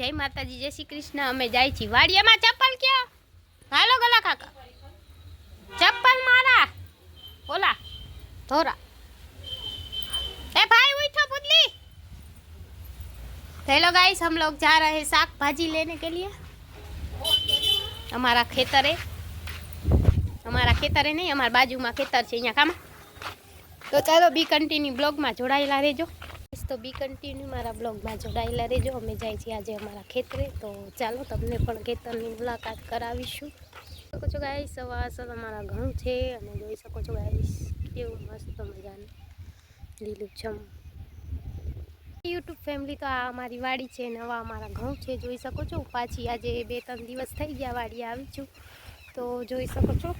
જય માતાજી, જય શ્રી કૃષ્ણ. અમે જાય છીએ વાડિયામાં. ચપ્પલ ક્યાં? હાલો ગલા કાકા. ચપ્પલ મારા. ઓલા, ધોરા. એ ભાઈ, ઉઠો પુદલી હેલો ગાઈસ हम लोग जा रहे साग भाजी लेने के અમારા ખેતરે. અમારા ખેતરે નહીં, અમારા બાજુમાં ખેતર છે અહીંયા કામ. તો ચાલો બી કન્ટિન્યુ બ્લોગમાં જોડાયેલા રહેજો. તો બી કન્ટિન્યુ મારા બ્લોગમાં જોડાયેલા રહેજો. અમે જાય છીએ આજે અમારા ખેતરે. તો ચાલો તમને પણ ખેતરની મુલાકાત કરાવીશું. શકો છો ગાઈસ સવા સર અમારા ઘઉં છે અને જોઈ શકો છો ગાઈસ કેવું મસ્ત મજાનું લીલુંછમ યુટ્યુબ ફેમિલી તો આ અમારી વાડી છે નવા અમારા ઘઉં છે, જોઈ શકો છો. પાછી આજે બે ત્રણ દિવસ થઈ ગયા વાડી આવી છું. તો જોઈ શકો છો.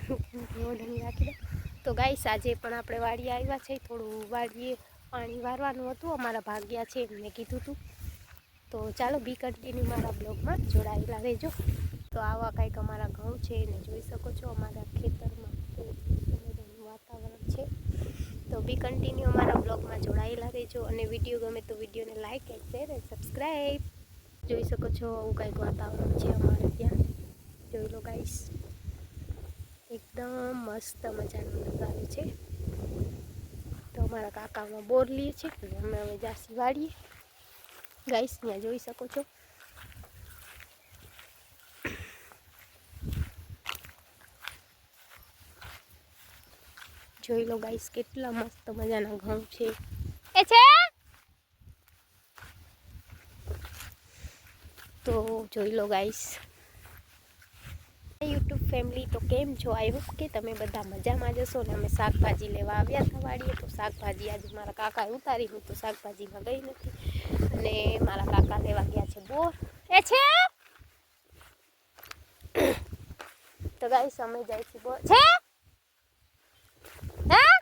રાખી દો તો ગાઈસ આજે પણ આપણે વાડી આવ્યા છે. થોડું વાડીએ પાણી વારવાનું હતું, અમારા ભાગ્યા છે મેં કીધું હતું તો ચાલો બી કન્ટિન્યુ મારા બ્લોગમાં જોડાયેલા રહેજો. તો આવા કંઈક અમારા ઘઉં છે ને જોઈ શકો છો. અમારા ખેતરમાં વાતાવરણ છે. તો બી કન્ટિન્યુ અમારા બ્લોગમાં જોડાયેલા રહેજો અને વીડિયો ગમે તો વિડીયોને like and share and subscribe જોઈ શકો છો આવું કંઈક વાતાવરણ છે અમારે ત્યાં. જોઈ લો ગાઈશ એકદમ મસ્ત મજાનો નજારો છે. તો અમારા કાકામાં બોર લઈએ છે અમે હવે જાસી વાળીએ. ગાઈસ ત્યાં જોઈ શકો છો. જોઈ લો ગાઈસ કેટલા મસ્ત મજાના ઘઉં છે. એ છે? તો જોઈ લો ગાઈસ યુટ્યુબ ફેમિલી, તો કેમ છો? આઈ હોપ કે તમે બધા મજામાં જશો ને અમે શાકભાજી લેવા આવ્યા હતા વાડીએ, તો શાકભાજી આજે મારા કાકાએ ઉતારી, હું તો શાકભાજીમાં ગઈ નથી. અને મારા કાકા લેવા ગયા છે બોર. એ છે? તો ગાઈસ, અમે જાય છે બોર. છે હા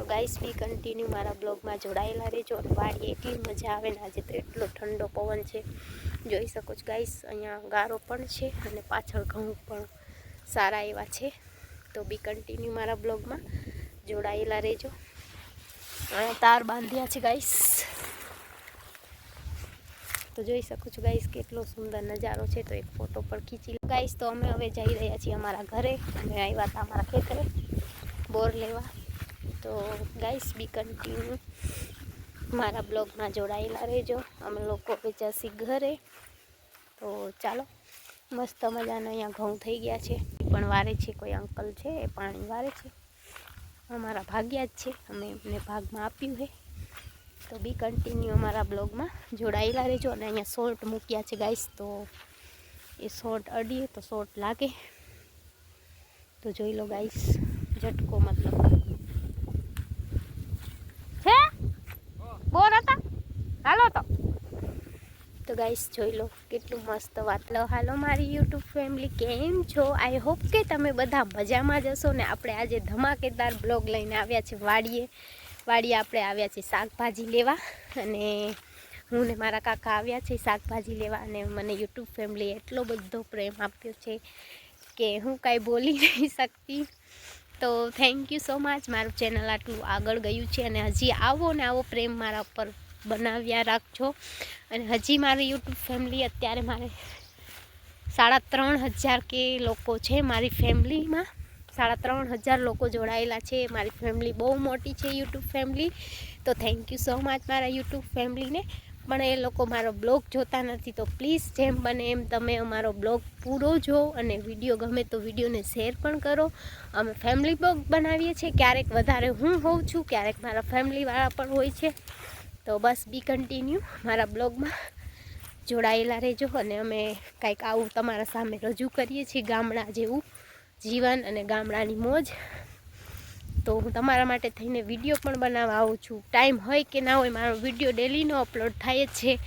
તો ગાઈસ બી કન્ટિન્યુ મારા બ્લોગમાં જોડાયેલા રહેજો. અને વાડી એટલી મજા આવે ને આજે તો એટલો ઠંડો પવન છે. જોઈ શકો છો ગાઈસ અહીંયા ગારો પણ છે અને પાછળ ઘઉં પણ સારા એવા છે. તો બી કન્ટિન્યુ મારા બ્લોગમાં જોડાયેલા રહેજો. અહીંયા તાર બાંધ્યા છે ગાઈસ તો જોઈ શકો છો ગાઈસ કેટલો સુંદર નજારો છે. તો એક ફોટો પણ ખીચી ગાઈસ તો અમે હવે જઈ રહ્યા છીએ અમારા ઘરે. અમે આવ્યા હતા અમારા ખેતરે. બોર લેવા. તો ગાઈસ બી કન્ટિન્યુ મારા બ્લોગમાં જોડાયેલા રહેજો. અમે લોકો જશી ઘરે. તો ચાલો, મસ્ત મજાના અહીંયા ઘઉં થઈ ગયા છે. પણ વારે છે, કોઈ અંકલ છે, એ પાણી વારે છે. અમારા ભાગ્યા જ છે. અમે એમને ભાગમાં આપ્યું છે. તો બી કન્ટિન્યુ અમારા બ્લોગમાં જોડાયેલા રહેજો. અને અહીંયા શોર્ટ મૂક્યા છે ગાઈસ તો એ શોર્ટ અડીએ તો શોર્ટ લાગે. તો જોઈ લો ગાઈસ ઝટકો મતલબ છે બોર હતા હાલો તો તો ગાઈસ જોઈ લો, કેટલું મસ્ત વાત. લો, હાલો મારી યુટ્યુબ ફેમિલી, કેમ છો? આઈ હોપ કે તમે બધા મજામાં જશો ને આપણે આજે ધમાકેદાર બ્લોગ લઈને આવ્યા છે વાડીએ. વાડીએ આપણે આવ્યા છીએ શાકભાજી લેવા અને હું ને મારા કાકા આવ્યા છે શાકભાજી લેવા અને મને યુટ્યુબ ફેમિલી એટલો બધો પ્રેમ આપ્યો છે કે હું કાંઈ બોલી નહીં શકતી. તો થેન્ક યુ સો મચ મારું ચેનલ આટલું આગળ ગયું છે અને હજી આવો ને આવો પ્રેમ મારા પર બનાવ્યા, રાખજો. અને હજી મારી યુટ્યુબ ફેમિલી, અત્યારે મારે સાડા ત્રણ હજાર કે લોકો છે મારી ફેમિલીમાં. સાડા ત્રણ હજાર લોકો જોડાયેલા છે. મારી ફેમિલી બહુ મોટી છે યુટ્યુબ ફેમિલી. તો થેન્ક યુ સો મચ મારા યુટ્યુબ ફેમિલીને. પણ એ લોકો મારો બ્લોગ જોતા નથી, તો પ્લીઝ જેમ બને એમ તમે અમારો બ્લોગ પૂરો જો અને વીડિયો ગમે તો વિડીયોને શેર પણ કરો. અમે ફેમિલી બ્લોગ બનાવીએ છીએ. ક્યારેક વધારે હું હોઉં છું, ક્યારેક મારા ફેમિલીવાળા પણ હોય છે. તો બસ બી કન્ટિન્યુ મારા બ્લોગમાં જોડાયેલા રહેજો અને અમે કાંઈક આવું તમારા સામે રજૂ કરીએ છીએ ગામડા જેવું, જીવન અને ગામડાની મોજ. તો હું તમારા માટે થઈને વીડિયો પણ બનાવવા આવું છું. ટાઈમ હોય કે ના હોય મારો વીડિયો ડેલીનો અપલોડ થાય જ છે.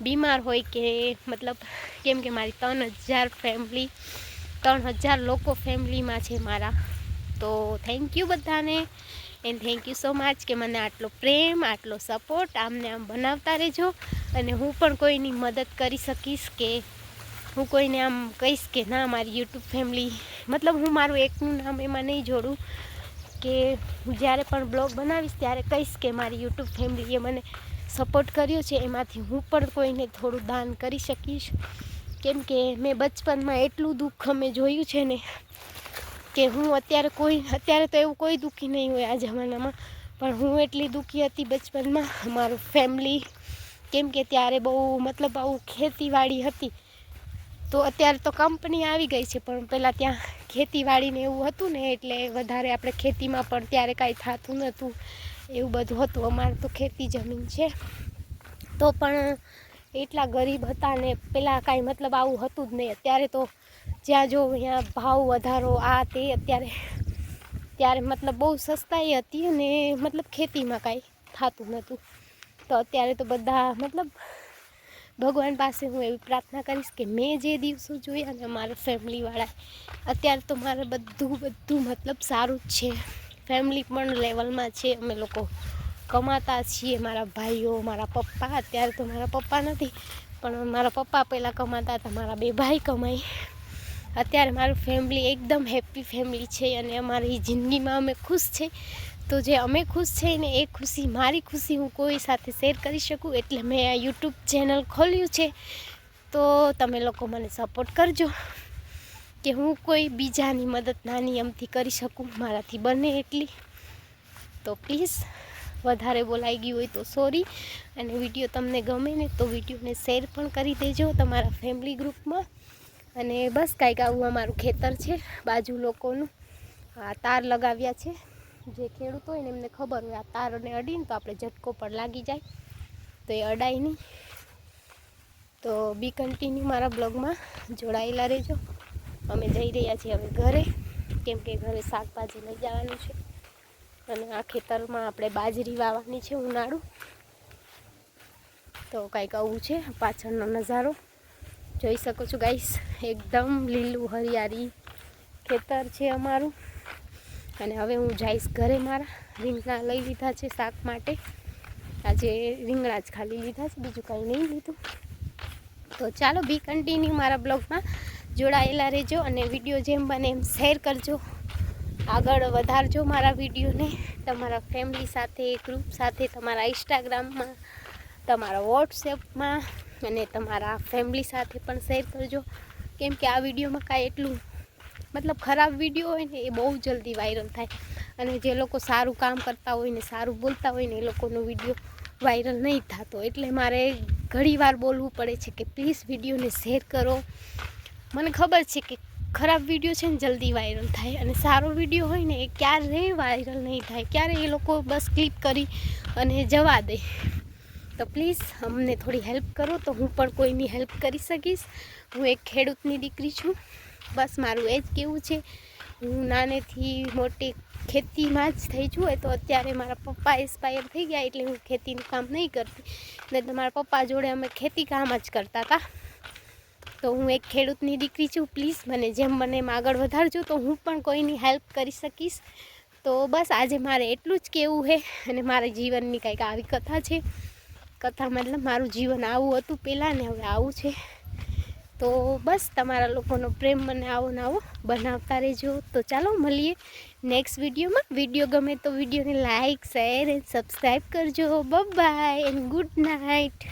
બીમાર હોય કે મતલબ કેમ કે મારી ત્રણ હજાર ફેમિલી ત્રણ હજાર લોકો ફેમિલીમાં છે મારા. તો થેન્ક યુ બધાને. And thank you so much કે મને આટલો પ્રેમ, આટલો સપોર્ટ આમને આમ બનાવતા રહેજો. અને હું પણ કોઈની મદદ કરી શકીશ કે હું કોઈને આમ કહીશ કે ના, મારી યુટ્યુબ ફેમિલી, મતલબ હું મારું એકનું નામ એમાં નહીં જોડું. કે હું જ્યારે પણ બ્લોગ બનાવીશ ત્યારે કહીશ કે મારી યુટ્યુબ ફેમિલીએ મને સપોર્ટ કર્યો છે. એમાંથી હું પણ કોઈને થોડું દાન કરી શકીશ. કેમ કે મેં બચપનમાં એટલું દુઃખ અમે જોયું છે ને કે હું અત્યારે કોઈ, અત્યારે તો એવું કોઈ દુઃખી નહીં હોય આ જમાનામાં. પણ હું એટલી દુઃખી હતી બચપનમાં. મારું ફેમિલી કેમ કે ત્યારે બહુ મતલબ આવું ખેતીવાડી હતી. તો અત્યારે તો કંપની આવી ગઈ છે, પણ પહેલાં ત્યાં ખેતીવાડીને એવું હતું ને, એટલે વધારે આપણે ખેતીમાં પણ ત્યારે કાંઈ થતું નહોતું. એવું બધું હતું. અમારે તો ખેતી જમીન છે. તો પણ એટલા ગરીબ હતા ને પહેલાં કાંઈ મતલબ આવું હતું જ નહીં. અત્યારે તો જ્યાં જો અહીંયા ભાવ વધારો, આ તે અત્યારે, ત્યારે મતલબ બહુ સસ્તાઈ હતી અને મતલબ ખેતીમાં કાંઈ થતું નહોતું. તો અત્યારે તો બધા મતલબ ભગવાન પાસે હું એવી પ્રાર્થના કરીશ કે મેં જે દિવસો જોયા ને મારા ફેમિલીવાળા અત્યારે તો મારે બધું બધું મતલબ સારું જ છે. ફેમિલી પણ લેવલમાં છે, અમે લોકો કમાતા છીએ, મારા ભાઈઓ, મારા પપ્પા, અત્યારે તો મારા પપ્પા નથી, પણ મારા પપ્પા પહેલાં કમાતા હતા, મારા બે ભાઈ કમાઈ. અત્યારે મારું ફેમિલી એકદમ હેપી ફેમિલી છે અને અમારી જિંદગીમાં અમે ખુશ છે. તો જે અમે ખુશ છે ને એ ખુશી મારી ખુશી હું કોઈ સાથે શેર કરી શકું એટલે મેં આ યુટ્યુબ ચેનલ ખોલ્યું છે. તો તમે લોકો મને સપોર્ટ કરજો કે હું કોઈ બીજાની મદદ નાની અમથી કરી શકું મારાથી બને એટલી. તો પ્લીઝ વધારે બોલાઈ ગયું હોય તો સોરી અને વીડિયો તમને ગમે ને તો વિડીયોને શેર પણ કરી દેજો તમારા ફેમિલી ગ્રુપમાં અને બસ કાંઈક આવું અમારું ખેતર છે, બાજુ લોકોનું. આ તાર લગાવ્યા છે. જે ખેડૂત હોય ને એમને ખબર હોય, આ તારને અડીને તો આપણે ઝટકો પણ લાગી જાય. તો એ અડાય નહીં. તો બી કન્ટિન્યુ મારા બ્લોગમાં જોડાયેલા રહેજો. અમે જઈ રહ્યા છીએ હવે ઘરે, કેમ કે ઘરે શાકભાજી લઈ જવાનું છે. અને આ ખેતરમાં આપણે બાજરી વાવવાની છે ઉનાળું. તો કાંઈક આવું છે, પાછળનો નજારો. જોઈ શકો છો ગાઈસ એકદમ લીલું હરિયાળી ખેતર છે અમારું. અને હવે હું જઈશ ઘરે મારા રીંગણા લઈ લીધા છે શાક માટે. આજે રીંગણા જ ખાલી લીધા છે, બીજું કાંઈ નહીં લીધું. તો ચાલો બી કન્ટિન્યુ મારા બ્લોગમાં. જોડાયેલા રહેજો અને વીડિયો જેમ બને એમ શેર કરજો. આગળ વધારજો મારા વિડીયોને તમારા ફેમિલી સાથે ગ્રુપ સાથે, તમારા ઇન્સ્ટાગ્રામમાં તમારા વોટ્સએપમાં અને તમારા ફેમિલી સાથે પણ શેર કરજો. કેમ કે આ વિડીયોમાં કાંઈ એટલું, મતલબ ખરાબ વીડિયો હોય ને એ બહુ જલ્દી વાયરલ થાય. અને જે લોકો સારું કામ કરતા હોય ને સારું બોલતા હોય ને એ લોકોનો વીડિયો વાયરલ નહીં થતો. એટલે મારે ઘણીવાર બોલવું પડે છે કે પ્લીઝ વિડીયોને શેર કરો. મને ખબર છે કે ખરાબ વીડિયો છે ને જલ્દી વાયરલ થાય અને સારો વીડિયો હોય ને એ ક્યારેય વાયરલ નહીં થાય. ક્યારે એ લોકો બસ ક્લિક કરી અને જવા દે. તો પ્લીઝ અમને થોડી હેલ્પ કરો તો હું પણ કોઈની હેલ્પ કરી શકીશ. હું એક ખેડૂતની દીકરી છું. બસ મારું એ જ કેવું છે. હું નાનેથી મોટી ખેતીમાં જ થઈ છું. તો અત્યારે મારા પપ્પા એક્સપાયર થઈ ગયા એટલે હું ખેતીનું કામ નહીં કરતી. ને તમારા પપ્પા જોડે અમે ખેતી કામ જ કરતા હતા. તો હું એક ખેડૂતની દીકરી છું. પ્લીઝ મને જેમ મને એમ આગળ વધારજો તો હું પણ કોઈની હેલ્પ કરી શકીશ. તો બસ આજે મારે એટલું જ કહેવું છે અને મારા જીવનની કંઈક આવી કથા છે. કથા મતલબ મારું જીવન આવું હતું પહેલાં ને હવે આવું છે. તો બસ તમારા લોકોનો પ્રેમ મને આવો ને આવો બનાવતા રહેજો. તો ચાલો મળીએ નેક્સ્ટ વિડીયોમાં. વીડિયો ગમે તો વિડીયોને લાઇક શેર એન્ડ સબસ્ક્રાઈબ કરજો. Bye and good night